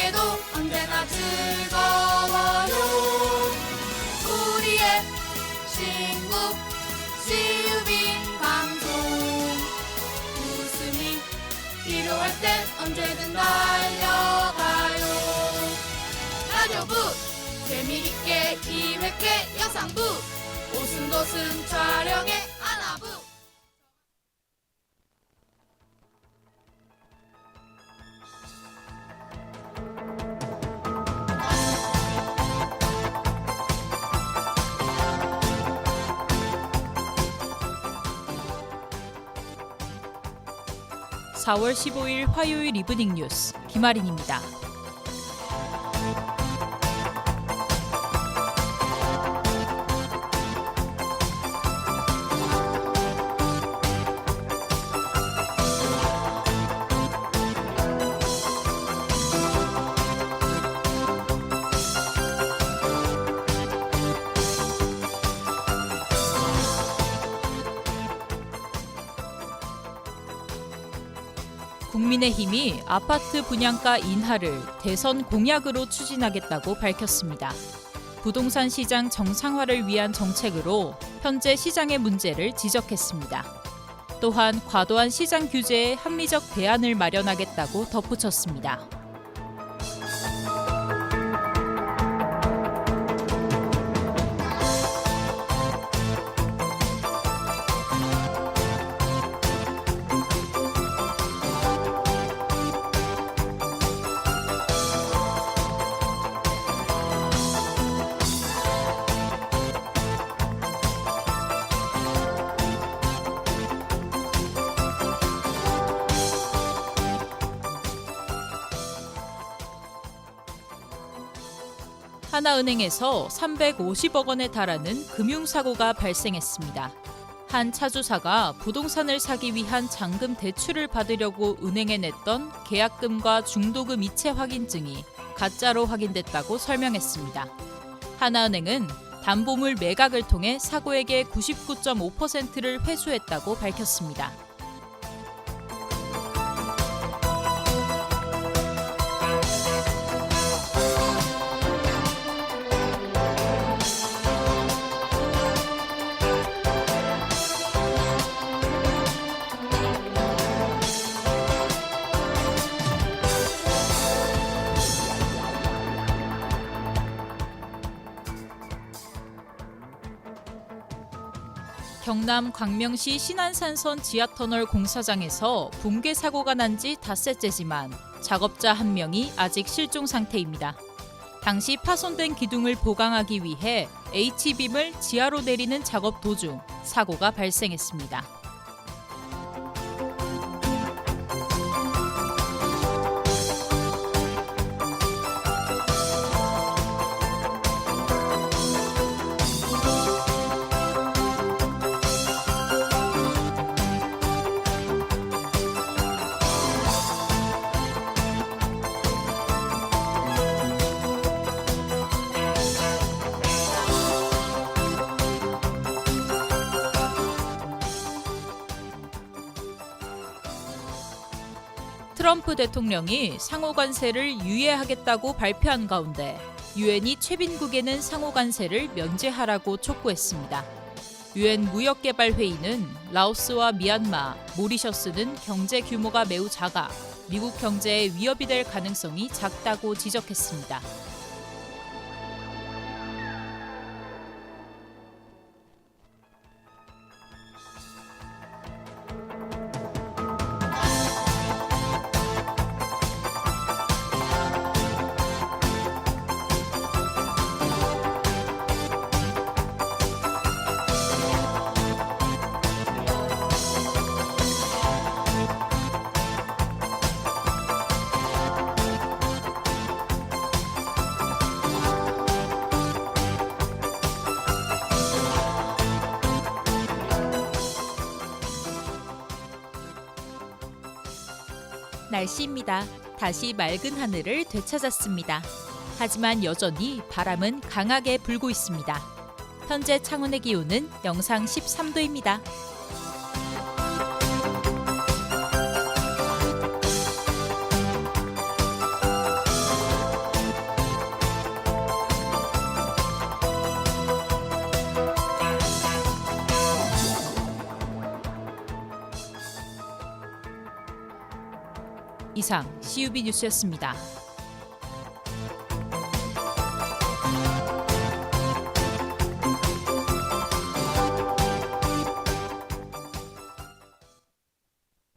함께도 언제나 즐거워요. 우리의 친구 CUB 방송. 웃음이 필요할 땐 언제든 달려가요. 라디오부 재미있게 기획해 영상부. 오순도순 촬영해 아나부. 사월 15일 화요일 이브닝 뉴스 김아린입니다. 국민의힘이 아파트 분양가 인하를 대선 공약으로 추진하겠다고 밝혔습니다. 부동산 시장 정상화를 위한 정책으로 현재 시장의 문제를 지적했습니다. 또한 과도한 시장 규제에 합리적 대안을 마련하겠다고 덧붙였습니다. 하나은행에서 350억 원에 달하는 금융사고가 발생했습니다. 한 차주사가 부동산을 사기 위한 잔금 대출을 받으려고 은행에 냈던 계약금과 중도금 이체 확인증이 가짜로 확인됐다고 설명했습니다. 하나은행은 담보물 매각을 통해 사고액의 99.5%를 회수했다고 밝혔습니다. 경남 광명시 신안산선 지하터널 공사장에서 붕괴 사고가 난 지 닷새째지만 작업자 한 명이 아직 실종 상태입니다. 당시 파손된 기둥을 보강하기 위해 H빔을 지하로 내리는 작업 도중 사고가 발생했습니다. 트럼프 대통령이 상호 관세를 유예하겠다고 발표한 가운데 유엔이 최빈국에는 상호 관세를 면제하라고 촉구했습니다. 유엔 무역개발회의는 라오스와 미얀마, 모리셔스는 경제 규모가 매우 작아 미국 경제에 위협이 될 가능성이 작다고 지적했습니다. 날씨입니다. 다시 맑은 하늘을 되찾았습니다. 하지만 여전히 바람은 강하게 불고 있습니다. 현재 창원의 기온은 영상 13도입니다. 이상 CUB 뉴스였습니다.